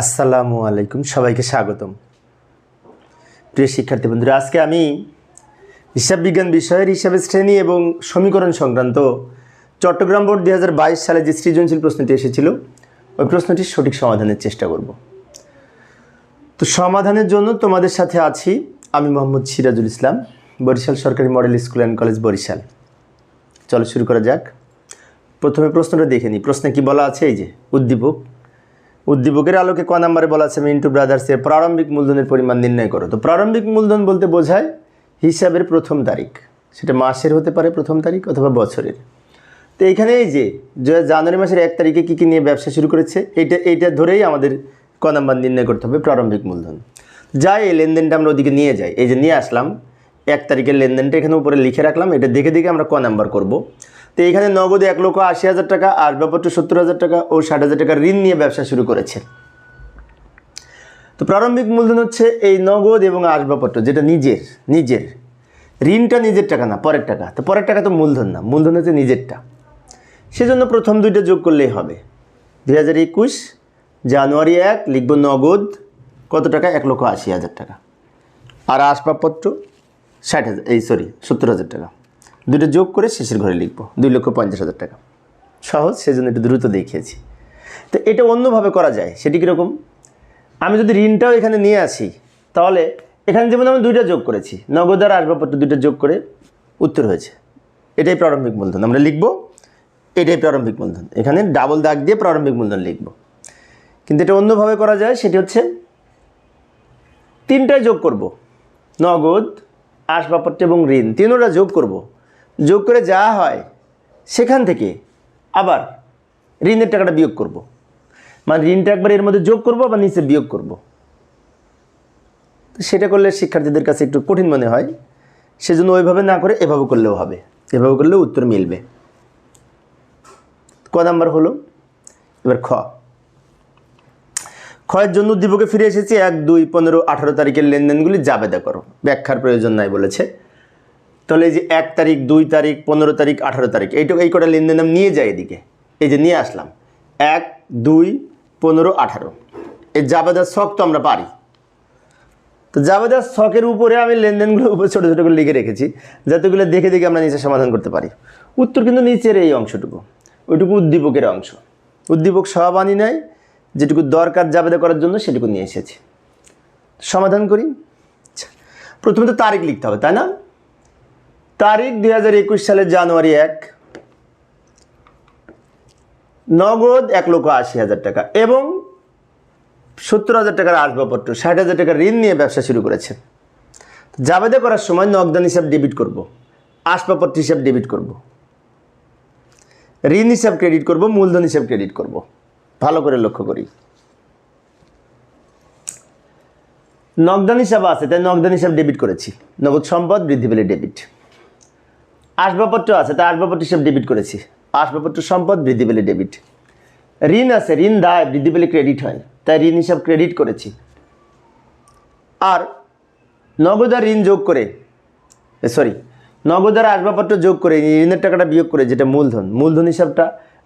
আসসালামু আলাইকুম, সবাইকে স্বাগতম। প্রিয় শিক্ষার্থী বন্ধুরা, আজকে আমি হিসাব বিজ্ঞান বিষয়ের হিসাবে শ্রেণি এবং সমীকরণ সংক্রান্ত চট্টগ্রাম বোর্ড দুই হাজার বাইশ সালে যে সৃজনশীল প্রশ্নটি এসেছিল, ওই প্রশ্নটির সঠিক সমাধানের চেষ্টা করব। তো সমাধানের জন্য তোমাদের সাথে আছি আমি মোহাম্মদ সিরাজুল ইসলাম, বরিশাল সরকারি model school and college Barishal. চলো শুরু করা যাক। প্রথমে প্রশ্নটা দেখে নিই। প্রশ্নে কি বলা আছে? এই যে, উদ্দীপক। উদ্দীপকের আলোকে ক নাম্বারে বলা আছে, মিন্টু ব্রাদার্সের প্রারম্ভিক মূলধনের পরিমাণ নির্ণয় করো। তো প্রারম্ভিক মূলধন বলতে বোঝায় হিসাবের প্রথম তারিখ। সেটা মাসের হতে পারে প্রথম তারিখ অথবা বছরের। তো এইখানে এই যে যে জানুয়ারি মাসের এক তারিখে কী কী নিয়ে ব্যবসা শুরু করেছে, এইটা এইটা ধরেই আমাদের ক নাম্বার নির্ণয় করতে হবে প্রারম্ভিক মূলধন। যাই এই লেনদেনটা আমরা ওদিকে নিয়ে যাই। এই যে নিয়ে আসলাম, এক তারিখের লেনদেনটা এখানে উপরে লিখে রাখলাম। এটা দেখে দেখে আমরা ক নাম্বার করব। তো এখানে নগদে এক লক্ষ আশি হাজার টাকা আসবাবপত্র সত্তর হাজার টাকা ও ষাট হাজার টাকা ঋণ নিয়ে ব্যবসা শুরু করেছে। তো প্রারম্ভিক মূলধন হচ্ছে এই নগদ এবং আসবাবপত্র, যেটা নিজের নিজের। ঋণটা নিজের টাকা না, পরের টাকা। তো পরের টাকা তো মূলধন না, মূলধন হচ্ছে নিজেরটা। সেজন্য প্রথম দুইটা যোগ করলেই হবে। দুই হাজার একুশ, জানুয়ারি এক, লিখব নগদ, কত টাকা? এক লক্ষ আশি হাজার টাকা। আর আসবাবপত্র, ষাট হাজার, এই সরি, সত্তর হাজার টাকা। দুটো যোগ করে শেষের ঘরে লিখব। দুই লক্ষ পঞ্চাশ হাজার টাকা। সহজ, সেজন্য একটু দ্রুত দেখিয়েছি। তো এটা অন্যভাবে করা যায়, সেটি কীরকম? আমি যদি ঋণটাও এখানে নিয়ে আসি, তাহলে এখানে যেমন আমি দুইটা যোগ করেছি, নগদ আর আসবাবপত্র দুইটা যোগ করে উত্তর হয়েছে। এটাই প্রারম্ভিক মূলধন। আমরা লিখব, এটাই প্রারম্ভিক মূলধন। এখানে ডাবল দাগ দিয়ে প্রারম্ভিক মূলধন লিখব। কিন্তু এটা অন্যভাবে করা যায়, সেটি হচ্ছে তিনটায় যোগ করব। নগদ, আসবাবপত্র এবং ঋণ, তিনোটা যোগ করব। যোগ করে যা হয়, সেখান থেকে আবার ঋণের টাকাটা বিয়োগ করব। মানে ঋণটা একবার এর মধ্যে যোগ করব বা নিচে বিয়োগ করব। সেটা করলে শিক্ষার্থীদের কাছে একটু কঠিন মনে হয়। সেজন্য ওইভাবে না করে এভাবে করলেও হবে। এভাবে করলেও উত্তর মিলবে। ক নাম্বার হলো, এবার খ। ক্ষয়ের জন্য উদ্দীপকে ফিরে এসেছি এক দুই পনেরো আঠারো তারিখের লেনদেনগুলি জাবেদা করো। ব্যাখ্যার প্রয়োজন নাই বলেছে। তাহলে এই যে এক তারিখ দুই তারিখ পনেরো তারিখ আঠারো তারিখ এইটুকু এই কটা লেনদেন আমি নিয়ে যাই এদিকে। এই যে নিয়ে আসলাম। এক দুই পনেরো আঠারো। এই জাবেদার শখ তো আমরা পারি। তো জাবেদার শখের উপরে আমি লেনদেনগুলো উপরে ছোটো ছোটো করে লিখে রেখেছি যাতেগুলো দেখে দেখে আমরা নিচে সমাধান করতে পারি। উত্তর কিন্তু নিচের এই অংশটুকু। ওইটুকু উদ্দীপকের অংশ। উদ্দীপক সব আনি নেয় যেটুকু দরকার জাবেদা করার জন্য সেটুকু নিয়ে এসেছি। সমাধান করি। আচ্ছা, প্রথমে তো তারিখ লিখতে হবে তাই না? তারিখ দুই হাজার একুশ সালের জানুয়ারি এক। নগদ এক লক্ষ আশি হাজার টাকা এবং সত্তর হাজার টাকার আসবাবপত্র, ষাট হাজার টাকার ঋণ নিয়ে ব্যবসা শুরু করেছে। জাবেদা করার সময় নগদান হিসাব ডেবিট করব, আসবাবপত্র হিসাব ডেবিট করব, ঋণ হিসাব ক্রেডিট করব, মূলধন হিসাব ক্রেডিট করব। ভালো করে লক্ষ্য করি। নগদান হিসাব আছে, তাই নগদান হিসাব ডেবিট করেছি। নগদ সম্পদ বৃদ্ধি পেলে ডেবিট আসবাবপত্র আছে তাই আসবাবপত্র হিসাব ডেবিট করেছি। আসবাবপত্র সম্পদ, বৃদ্ধি পেলে ডেবিট ঋণ আছে, ঋণ দায়, বৃদ্ধি পেলে ক্রেডিট হয়। তাই ঋণ হিসাব ক্রেডিট করেছি। আর নগদ আর ঋণ যোগ করে সরি নগদ আর আসবাবপত্র যোগ করে ঋণের টাকাটা বিয়োগ করে, যেটা মূলধন। মূলধন হিসাবটা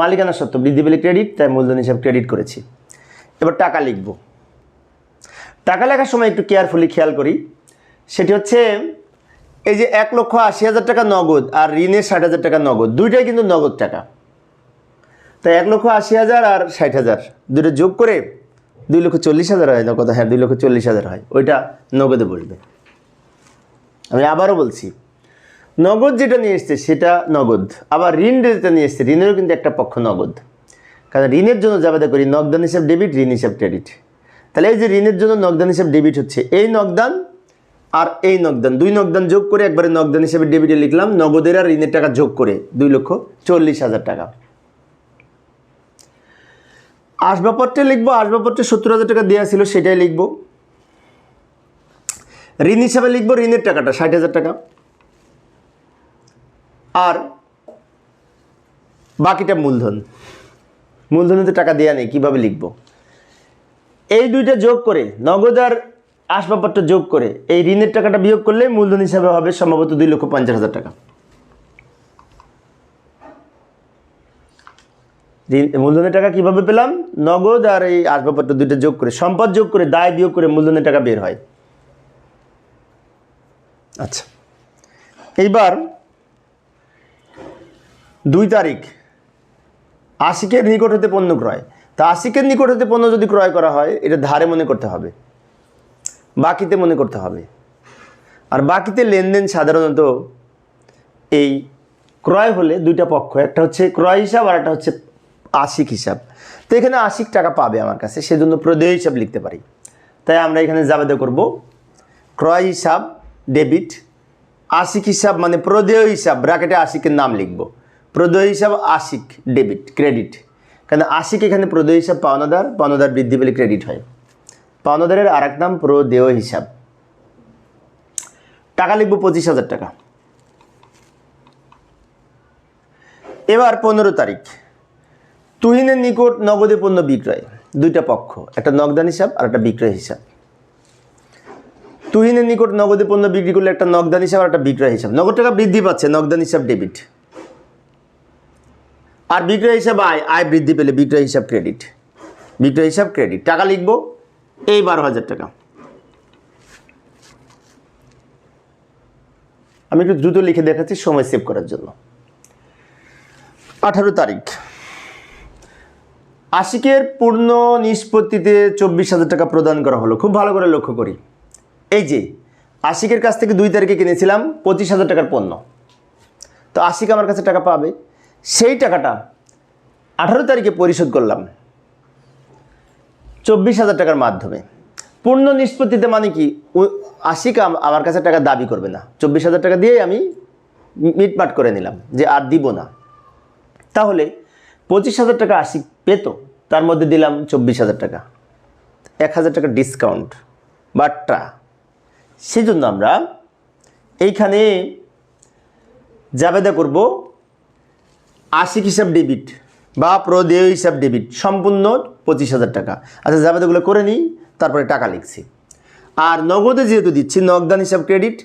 মালিকানা সত্ত্ব, বৃদ্ধি পেলে ক্রেডিট তাই মূলধন হিসাব ক্রেডিট করেছি। এবার টাকা লিখব। টাকা লেখার সময় একটু কেয়ারফুলি খেয়াল করি। সেটি হচ্ছে এই যে এক লক্ষ আশি হাজার টাকা নগদ আর ঋণের ষাট হাজার টাকা নগদ, দুইটাই কিন্তু নগদ টাকা। তাই এক লক্ষ আশি হাজার আর ষাট হাজার, দুটো যোগ করে দুই লক্ষ চল্লিশ হাজার হয় না কথা হ্যাঁ দুই লক্ষ চল্লিশ হাজার হয়, ওইটা নগদে বসবে। আমি আবারও বলছি, নগদ যেটা নিয়ে এসছে সেটা নগদ, আবার ঋণ যেটা নিয়ে এসছে, ঋণেরও কিন্তু একটা পক্ষ নগদ। কারণ ঋণের জন্য জাবেদা করি, নগদান হিসাব ডেবিট ঋণ হিসাব ক্রেডিট তাহলে এই যে ঋণের জন্য নগদান হিসাব ডেবিট হচ্ছে, এই নগদান আর এই নগদান, দুই নগদান যোগ করে একবারে নগদান হিসেবে ডেবিটে লিখলাম, নগদের আর ঋণের টাকা যোগ করে দুই লক্ষ চল্লিশ হাজার টাকা। আসবাবপত্রে লিখব, আসবাবপত্রে সত্তর হাজার টাকা দেওয়া ছিল, সেটাই লিখব। ঋণ হিসাবে লিখব, ঋণের টাকাটা ষাট হাজার টাকা। আর বাকিটা মূলধন। মূলধনে তো টাকা দেওয়া নেই, কীভাবে লিখব? এই দুইটা যোগ করে নগদ আর আসবাবপত্র যোগ করে এই ঋণের টাকাটা বিয়োগ করলে মূলধন হিসাবে হবে সম্ভবত দুই লক্ষ পঞ্চাশ হাজার টাকা। মূলধনের টাকা কীভাবে পেলাম? নগদ আর এই আসবাবপত্র দুইটা যোগ করে, সম্পদ যোগ করে, দায় বিয়োগ করে মূলধনের টাকা বের হয়। আচ্ছা। এইবার দুই তারিখ, আশিকের নিকট হতে পণ্য ক্রয়। তা আশিকের নিকট হতে পণ্য যদি ক্রয় করা হয়, এটা ধারে মনে করতে হবে। বাকিতে মনে করতে হবে। আর বাকিতে লেনদেন সাধারণত এই ক্রয় হলে দুইটা পক্ষ, একটা হচ্ছে ক্রয় হিসাব আর একটা হচ্ছে আশিক হিসাব। তো এখানে আশিক টাকা পাবে আমার কাছে, সেজন্য প্রদেয় হিসাব লিখতে পারি। তাই আমরা এখানে জাবেদা করব, ক্রয় হিসাব, ডেবিট, আশিক হিসাব মানে প্রদেয় হিসাব, ব্র্যাকেটে আশিকের নাম লিখব। প্রদেয় হিসাব, আশিক, ডেবিট, ক্রেডিট। কারণ আশিক এখানে প্রদেয় হিসাব পাওনাদার পাওনাদার বৃদ্ধি পেলে ক্রেডিট হয়। পাওনাদারের আর এক নাম প্রদেয় হিসাব। টাকা লিখব পঁচিশ হাজার টাকা। এবার পনেরো তারিখ। তুহিনের নিকট নগদে পণ্য বিক্রয়, দুইটা পক্ষ, একটা নগদান হিসাব আর একটা বিক্রয় হিসাব। তুহিনের নিকট নগদে পণ্য বিক্রি করলে একটা নগদান হিসাব আর একটা বিক্রয় হিসাব। নগদ টাকা বৃদ্ধি পাচ্ছে, নগদান হিসাব ডেবিট আর বিক্রয় হিসাব আয় আয় বৃদ্ধি পেলে বিক্রয় হিসাব ক্রেডিট বিক্রয় হিসাব ক্রেডিট টাকা লিখব এই বারো হাজার টাকা। আমি একটু দ্রুত লিখে দেখাচ্ছি, সময় সেভ করার জন্য। আঠারো তারিখ। আশিকের পূর্ণ নিষ্পত্তিতে চব্বিশ হাজার টাকা প্রদান করা হলো। খুব ভালো করে লক্ষ্য করি। এই যে, আশিকের কাছ থেকে দুই তারিখে কিনেছিলাম, পঁচিশ হাজার টাকার পণ্য। তো আশিক আমার কাছে টাকা পাবে। সেই টাকাটা আঠারো তারিখে পরিশোধ করলাম। চব্বিশ হাজার টাকার মাধ্যমে। পূর্ণ নিষ্পত্তিতে মানে কি আশিক আম- আমার কাছে টাকা দাবি করবে না। চব্বিশ হাজার টাকা দিয়ে আমি মিটমাট করে নিলাম যে আর দিব না। তাহলে পঁচিশ হাজার টাকা আশিক পেত, তার মধ্যে দিলাম চব্বিশ হাজার টাকা। এক হাজার টাকা ডিসকাউন্ট বাট্টা। সেজন্য আমরা এইখানে জাবেদা করব আশিক হিসাব ডেবিট বা প্রদেয় হিসাব ডেবিট সম্পূর্ণ পঁচিশ হাজার টাকা। আচ্ছা জাবেদাগুলো করে নিই, তারপরে টাকা লিখছি। আর নগদে যেহেতু দিচ্ছি, নগদান হিসাব ক্রেডিট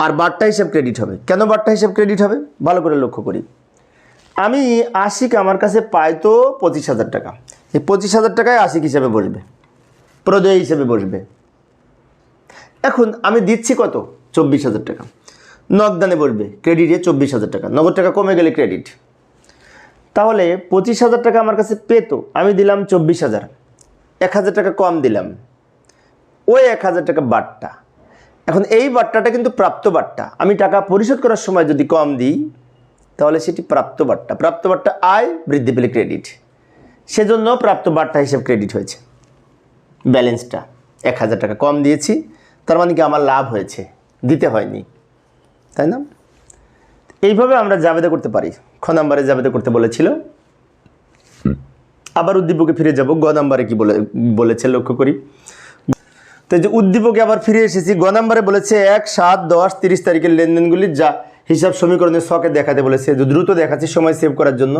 আর বাট্টা হিসাব ক্রেডিট হবে। কেন বাট্টা হিসাব ক্রেডিট হবে? ভালো করে লক্ষ্য করি। আমি আশিক আমার কাছে পাই তো পঁচিশ হাজার টাকা। এই পঁচিশ হাজার টাকায় আশিক হিসাবে বসবে। প্রদেয় হিসাবে বসবে। এখন আমি দিচ্ছি কত? চব্বিশ হাজার টাকা। নগদানে বসবে। ক্রেডিটে চব্বিশ হাজার টাকা। নগদ টাকা কমে গেলে ক্রেডিট তাহলে পঁচিশ হাজার টাকা আমার কাছে পেতো, আমি দিলাম চব্বিশ হাজার। এক হাজার টাকা কম দিলাম। ওই এক হাজার টাকা বাট্টা। এখন এই বাট্টাটা কিন্তু প্রাপ্ত বাট্টা। আমি টাকা পরিশোধ করার সময় যদি কম দিই, তাহলে সেটি প্রাপ্ত বাট্টা। প্রাপ্ত বাট্টা আয়, বৃদ্ধি পেলে ক্রেডিট সেজন্য প্রাপ্ত বাট্টা হিসেবে ক্রেডিট হয়েছে। ব্যালেন্সটা, এক হাজার টাকা কম দিয়েছি। তার মানে কি আমার লাভ হয়েছে? দিতে হয়নি। তাই না? এইভাবে আমরা জাবেদা করতে পারি। খ নাম্বারে জাবেদা করতে বলেছিল। আবার উদ্দীপকে ফিরে যাব গ নাম্বারে কি বলে বলেছে লক্ষ্য করি। তো যে উদ্দীপকে আবার ফিরে এসেছি গ নাম্বারে বলেছে এক সাত দশ তিরিশ তারিখের লেনদেনগুলি যা হিসাব সমীকরণের ছকে দেখাতে বলেছে যে দ্রুত দেখাচ্ছি সময় সেভ করার জন্য।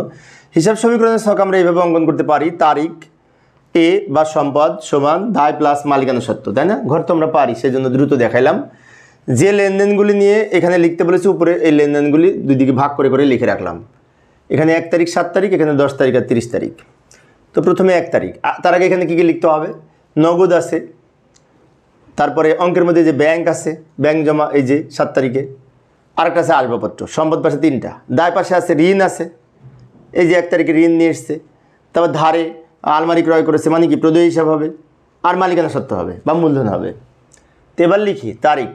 হিসাব সমীকরণের শখ আমরা এইভাবে অঙ্কন করতে পারি তারিখ এ বা সম্পদ সমান দায় প্লাস মালিকানা সত্ত্ব তাই না? ঘর তো আমরা পারি সেই জন্য দ্রুত দেখাইলাম। যে লেনদেনগুলি নিয়ে এখানে লিখতে বলেছে, উপরে এই লেনদেনগুলি দুই দিকে ভাগ করে করে লিখে রাখলাম। এখানে এক তারিখ সাত তারিখ, এখানে দশ তারিখ আর তিরিশ তারিখ। তো প্রথমে এক তারিখ। তার আগে এখানে কী কী লিখতে হবে? নগদ আছে, তারপরে অঙ্কের মধ্যে যে ব্যাংক আছে, ব্যাংক জমা এই যে সাত তারিখে। আরেকটা আছে আসবাবপত্র, সম্পদ পাশে তিনটা। দায় পাশে আছে ঋণ আছে, এই যে এক তারিখে ঋণ নিয়ে এসছে। তারপর ধারে আলমারি ক্রয় করেছে মানে কি? প্রদেয় হিসাব হবে, আর মালিকানা সত্ত্ব হবে বা মূলধন হবে। তো এবার লিখি তারিখ।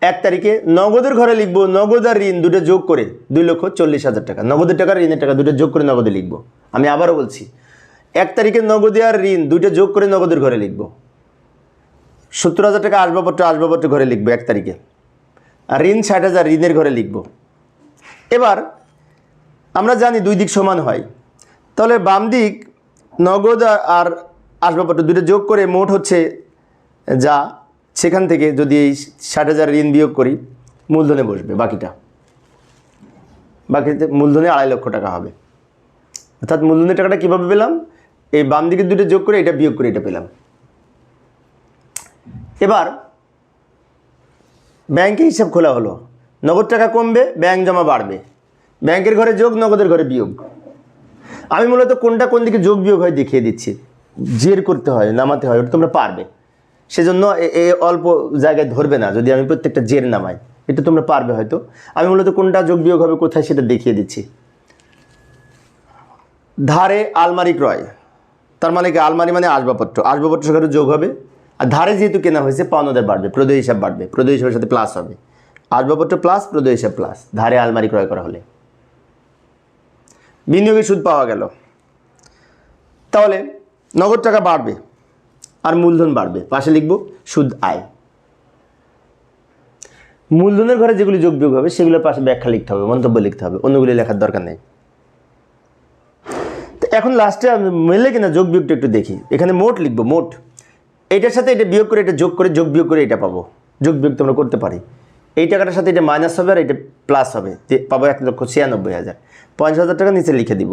এক তারিখে নগদের ঘরে লিখব, নগদ আর ঋণ দুটো যোগ করে দুই লক্ষ চল্লিশ হাজার টাকা। নগদের টাকা ঋণের টাকা দুটো যোগ করে নগদে লিখব। আমি আবারও বলছি, এক তারিখে নগদে আর ঋণ দুইটা যোগ করে নগদের ঘরে লিখব। সত্তর হাজার টাকা আসবাবপত্র আসবাবপত্র ঘরে লিখব এক তারিখে। আর ঋণ ষাট হাজার ঋণের ঘরে লিখব। এবার আমরা জানি দুই দিক সমান হয়। তাহলে বাম দিক নগদ আর- আসবাবপত্র দুটো যোগ করে মোট হচ্ছে যা সেখান থেকে যদি এই ষাট হাজার ঋণ বিয়োগ করি, মূলধনে বসবে বাকিটা। বাকিতে মূলধনে আড়াই লক্ষ টাকা হবে। অর্থাৎ মূলধনের টাকাটা কীভাবে পেলাম? এই বাম দিকের দুটো যোগ করে এটা বিয়োগ করে এটা পেলাম। এবার ব্যাংকে হিসাব খোলা হলো। নগদ টাকা কমবে, ব্যাংক জমা বাড়বে। ব্যাংকের ঘরে যোগ, নগদের ঘরে বিয়োগ। আমি মূলত কোনটা কোন দিকে যোগ, বিয়োগ হয় দেখিয়ে দিচ্ছি। জের করতে হয়, নামাতে হয়, ওটা তোমরা পারবে। সেজন্য এ- অল্প জায়গায় ধরবে না, যদি আমি প্রত্যেকটা জের নামাই। এটা তোমরা পারবে হয়তো। আমি মূলত কোনটা যোগ বিয়োগ হবে কোথায় সেটা দেখিয়ে দিচ্ছি। ধারে আলমারি ক্রয় তার মানে কি? আলমারি মানে আসবাবপত্র। আসবাবপত্র সাথে যোগ হবে। আর ধারে যেহেতু কেনা হয়েছে পাওনাদের বাড়বে, প্রদয় হিসাব বাড়বে। প্রদয় হিসাবের সাথে প্লাস হবে। আসবাবপত্র প্লাস প্রদয় হিসাব প্লাস ধারে আলমারি ক্রয় করা হলে। বিনিয়োগের সুদ পাওয়া গেল। তাহলে নগদ টাকা বাড়বে। আর মূলধন বাড়বে। পাশে লিখব সুদ, আয়। মূলধনের ঘরে যেগুলি যোগ বিয়োগ হবে সেগুলোর পাশে ব্যাখ্যা লিখতে হবে, মন্তব্য লিখতে হবে, অন্যগুলি লেখার দরকার নেই। তো এখন লাস্টে মিললে কিনা যোগ বিয়োগটা একটু দেখি। এখানে মোট লিখব, মোট। এটার সাথে এটা বিয়োগ করে, এটা যোগ করে, যোগ বিয়োগ করে এটা পাবো। যোগ বিয়োগ তো আমরা করতে পারি। এই টাকাটার সাথে এটা মাইনাস হবে আর এটা প্লাস হবে পাবো এক লক্ষ ছিয়ানব্বই হাজার। পঞ্চাশ হাজার টাকা নিচে লিখে দিব।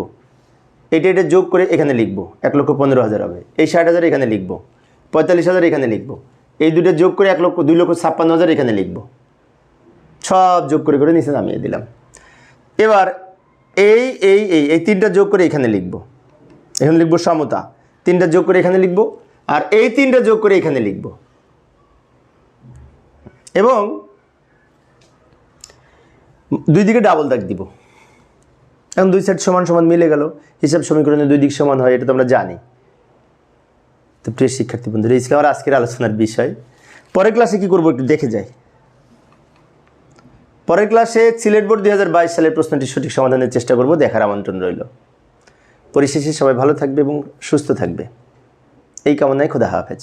এটা এটা যোগ করে এখানে লিখব, এক লক্ষ পনেরো হাজার হবে। এই ষাট হাজার এখানে লিখব। পঁয়তাল্লিশ হাজার এখানে লিখব। এই দুটো যোগ করে এক লক্ষ, দুই লক্ষ ছাপ্পান্ন হাজার এখানে লিখব। সব যোগ করে করে নিচে নামিয়ে দিলাম। এবার এই এই এই এই তিনটা যোগ করে এখানে লিখব। এখানে লিখব সমতা। তিনটা যোগ করে এখানে লিখব আর এই তিনটা যোগ করে এখানে লিখব। এবং দুই দিকে ডাবল দাগ দিব। এখন দুই সাইড সমান সমান মিলে গেল। হিসাব সমীকরণে দুই দিক সমান হয়, এটা তো আমরা জানি। তো প্রিয় শিক্ষার্থী বন্ধু এই ছিল আমার আজকের আলোচনার বিষয়। পরের ক্লাসে কি করব একটু দেখে যাই। পরের ক্লাসে সিলেট বোর্ড দুই হাজার বাইশ সালের প্রশ্নটি সঠিক সমাধানের চেষ্টা করব, দেখার আমন্ত্রণ রইল। পরিশেষে সবাই ভালো থাকবে এবং সুস্থ থাকবে। এই কামনায় খোদা হাফেজ।